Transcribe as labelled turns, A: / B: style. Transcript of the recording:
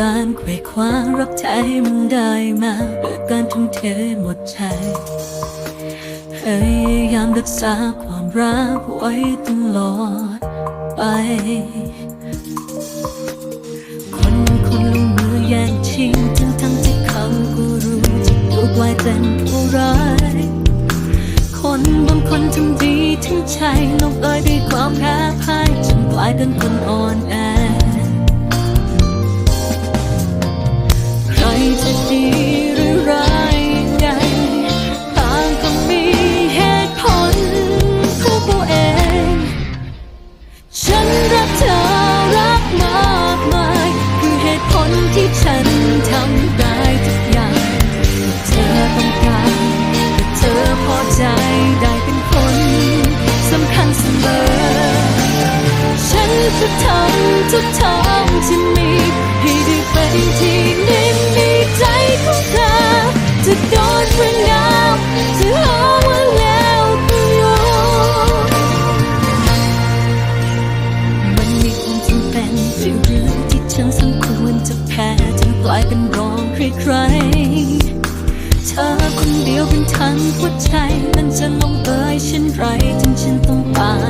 A: การเควคว้ารักแท้ให้มันได้มาด้วยการทุ่มเทหมดใจพยายามรักษาความรักไว้ตลอดไป คนคนลงมือแย่งชิงทั้งทั้งที่เขาก็รู้จะถูกไว้เป็นผู้ร้าย คนบางคนทำดีทั้งใจลงเอยด้วยความแพ้พ่ายจนกลายเป็นคนอ่อน ที่ฉันทำได้ทุกอย่างเธอต้องการแต่เธอพอใจได้เป็นคนสำคัญเสมอ ฉันจะทำทุกทาง ใคร เธอคนเดียวเป็นทั้งหัวใจ มันจะลงเอยเช่นไรจนฉันต้องตาย